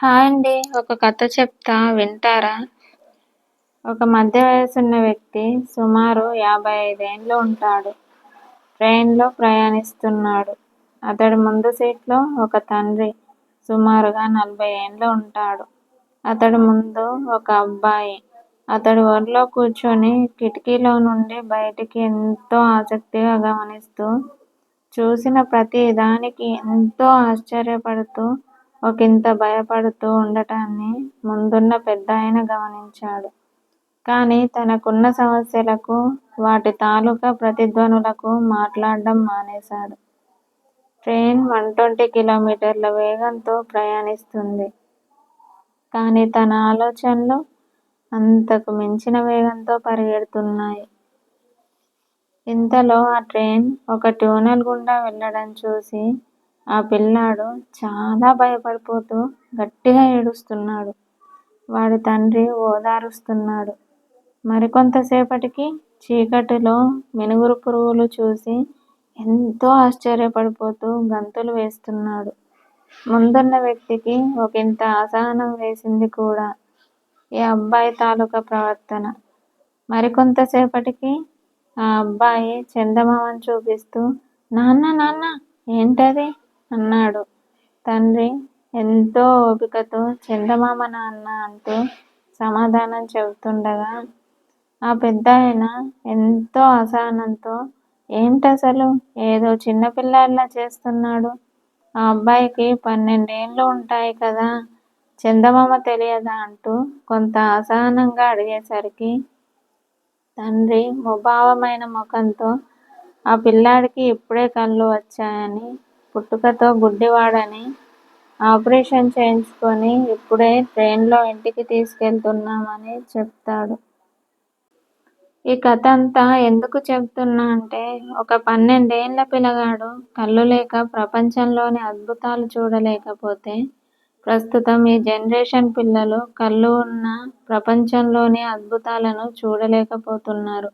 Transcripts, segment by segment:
Hi అండి. ఒక కథ చెప్తా. వింటారా? ఒక మధ్య వయసున్న వ్యక్తి సుమారు యాభై ఐదేండ్లు ఉంటాడు. ట్రైన్లో ప్రయాణిస్తున్నాడు. అతడి ముందు సీట్లో ఒక తండ్రి సుమారుగా నలభై ఏండ్లు ఉంటాడు. అతడి ముందు ఒక అబ్బాయి. అతడు ఒడిలో కూర్చొని కిటికీలో నుండి బయటికి ఎంతో ఆసక్తిగా గమనిస్తూ చూసిన ప్రతి దానికి ఎంతో ఆశ్చర్యపడుతూ ఒకింత భయపడుతూ ఉండటాన్ని ముందున్న పెద్దాయన గమనించాడు. కాని తనకున్న సమస్యలకు, వాటి తాలూకా ప్రతిధ్వనులకు మాట్లాడ్డం మానేశాడు. ట్రైన్ వన్ ట్వంటీ కిలోమీటర్ల వేగంతో ప్రయాణిస్తుంది. కాని తన ఆలోచనలు అంతకు మించిన వేగంతో పరిగెడుతున్నాయి. ఇంతలో ఆ ట్రైన్ ఒక ట్యూనెల్ గుండా వెళ్ళడం చూసి ఆ పిల్లాడు చాలా భయపడిపోతూ గట్టిగా ఏడుస్తున్నాడు. వాడి తండ్రి ఓదారుస్తున్నాడు. మరికొంతసేపటికి చీకటిలో మినుగురు పురుగులు చూసి ఎంతో ఆశ్చర్యపడిపోతూ గంతులు వేస్తున్నాడు. ముందున్న వ్యక్తికి ఒకింత అసహనం వేసింది కూడా ఈ అబ్బాయి తాలూకా ప్రవర్తన. మరికొంతసేపటికి ఆ అబ్బాయి చందమామను చూపిస్తూ నాన్నా నాన్న ఏంటది? అన్నాడు. తండ్రి ఎంతో ఓపికతో చందమామ నాన్న అంటూ సమాధానం చెబుతుండగా ఆ పెద్దాయన ఎంతో అసహనంతో ఏంటసలు ఏదో చిన్నపిల్లాడిలా చేస్తున్నాడు? ఆ అబ్బాయికి పన్నెండేళ్ళు ఉంటాయి కదా చందమామ తెలియదా అంటూ కొంత అసహనంగా అడిగేసరికి తండ్రి ముభావమైన ముఖంతో ఆ పిల్లాడికి ఇప్పుడే కళ్ళు వచ్చాయని, పుట్టుకతో గుడ్డివాడని, ఆపరేషన్ చేయించుకొని ఇప్పుడే ట్రైన్లో ఇంటికి తీసుకెళ్తున్నామని చెప్తాడు. ఈ కథ అంతా ఎందుకు చెప్తున్నా అంటే ఒక పన్నెండేళ్ళ పిల్లగాడు కళ్ళు లేక ప్రపంచంలోని అద్భుతాలు చూడలేకపోతే ప్రస్తుతం ఈ జనరేషన్ పిల్లలు కళ్ళు ఉన్న ప్రపంచంలోని అద్భుతాలను చూడలేకపోతున్నారు.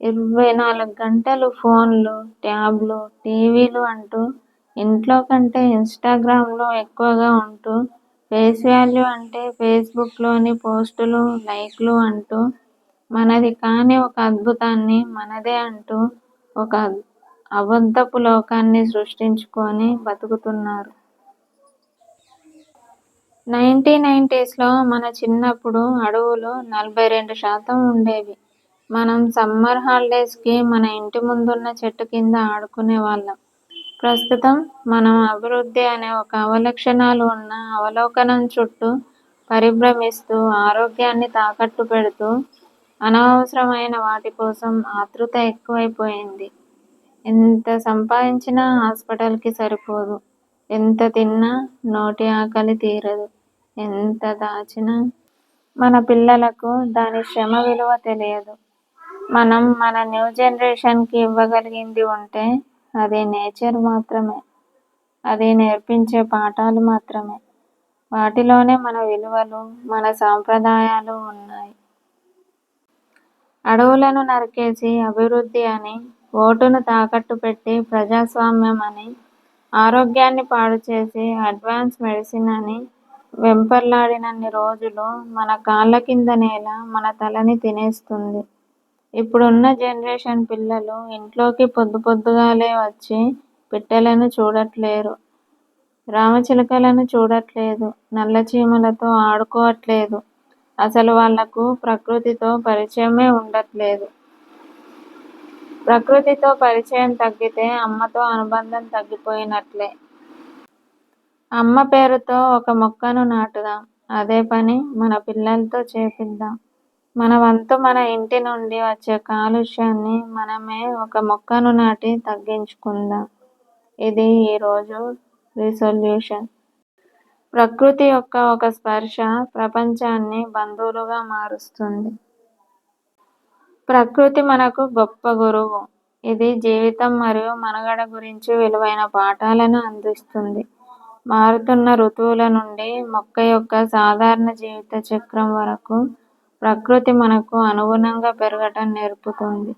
ఇరవై నాలుగు గంటలు ఫోన్లు, ట్యాబ్లు, టీవీలు అంటూ ఇంట్లో కంటే ఇన్స్టాగ్రామ్లో ఎక్కువగా ఉంటూ ఫేస్ వాల్యూ అంటే ఫేస్బుక్లోని పోస్టులు, లైక్లు అంటూ మనది కాని ఒక అద్భుతాన్ని మనదే అంటూ ఒక అబద్ధపు లోకాన్ని సృష్టించుకొని బతుకుతున్నారు. నైన్టీ నైన్టీస్లో మన చిన్నప్పుడు అడవులు నలభై రెండు శాతం ఉండేవి. మనం సమ్మర్ హాలిడేస్కి మన ఇంటి ముందున్న చెట్టు కింద ఆడుకునే వాళ్ళం. ప్రస్తుతం మనం అభివృద్ధి అనే ఒక అవలక్షణాలు ఉన్న అవలోకనం చుట్టూ పరిభ్రమిస్తూ ఆరోగ్యాన్ని తాకట్టు పెడుతూ అనవసరమైన వాటి కోసం ఆతృత ఎక్కువైపోయింది. ఎంత సంపాదించినా హాస్పిటల్కి సరిపోదు. ఎంత తిన్నా నోటి ఆకలి తీరదు. ఎంత దాచినా మన పిల్లలకు దాని శ్రమ విలువ తెలియదు. మనం మన న్యూ జనరేషన్కి ఇవ్వగలిగింది ఉంటే అది నేచర్ మాత్రమే. అది నేర్పించే పాఠాలు మాత్రమే. వాటిలోనే మన విలువలు, మన సాంప్రదాయాలు ఉన్నాయి. అడవులను నరికేసి అభివృద్ధి అని, ఓటును తాకట్టు పెట్టి ప్రజాస్వామ్యం అని, ఆరోగ్యాన్ని పాడు చేసి అడ్వాన్స్ మెడిసిన్ అని వెంపర్లాడినన్ని రోజులు మన కాళ్ళ కింద నేల మన తలని తినేస్తుంది. ఇప్పుడున్న జనరేషన్ పిల్లలు ఇంట్లోకి పొద్దు పొద్దుగాలే వచ్చి పిట్టలను చూడట్లేరు. రామచిలుకలను చూడట్లేదు. నల్ల చీమలతో ఆడుకోవట్లేదు. అసలు వాళ్ళకు ప్రకృతితో పరిచయమే ఉండట్లేదు. ప్రకృతితో పరిచయం తగ్గితే అమ్మతో అనుబంధం తగ్గిపోయినట్లే. అమ్మ పేరుతో ఒక మొక్కను నాటుదాం. అదే పని మన పిల్లలతో చేపిద్దాం. మన వంతు మన ఇంటి నుండి వచ్చే కాలుష్యాన్ని మనమే ఒక మొక్కను నాటి తగ్గించుకుందాం. ఇది ఈరోజు రిసొల్యూషన్. ప్రకృతి యొక్క ఒక స్పర్శ ప్రపంచాన్ని బంధువులుగా మారుస్తుంది. ప్రకృతి మనకు గొప్ప గురువు. ఇది జీవితం మరియు మనుగడ గురించి విలువైన పాఠాలను అందిస్తుంది. మారుతున్న ఋతువుల నుండి మొక్క యొక్క సాధారణ జీవిత చక్రం వరకు ప్రకృతి మనకు అనుగుణంగా పెరగటం నేర్పుతుంది.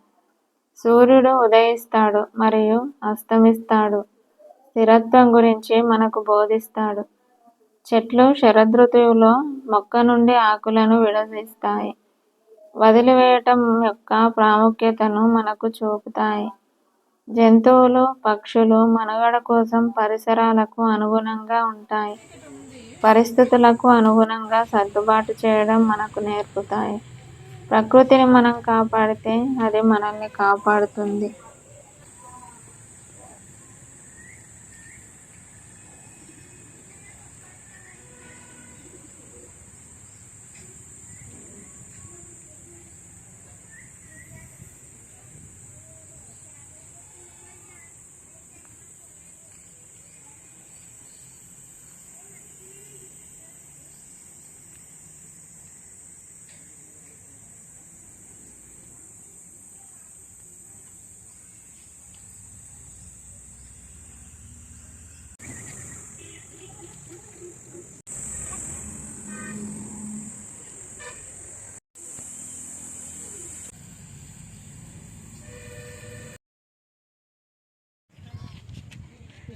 సూర్యుడు ఉదయిస్తాడు మరియు అస్తమిస్తాడు. స్థిరత్వం గురించి మనకు బోధిస్తాడు. చెట్లు శరదృతువులో మొక్క నుండి ఆకులను విడదీస్తాయి. వదిలివేయటం యొక్క ప్రాముఖ్యతను మనకు చూపుతాయి. జంతువులు, పక్షులు మనుగడ కోసం పరిసరాలకు అనుగుణంగా ఉంటాయి. పరిస్థితులకు అనుగుణంగా సర్దుబాటు చేయడం మనకు నేర్పుతాయి. ప్రకృతిని మనం కాపాడితే అది మనల్ని కాపాడుతుంది.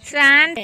三。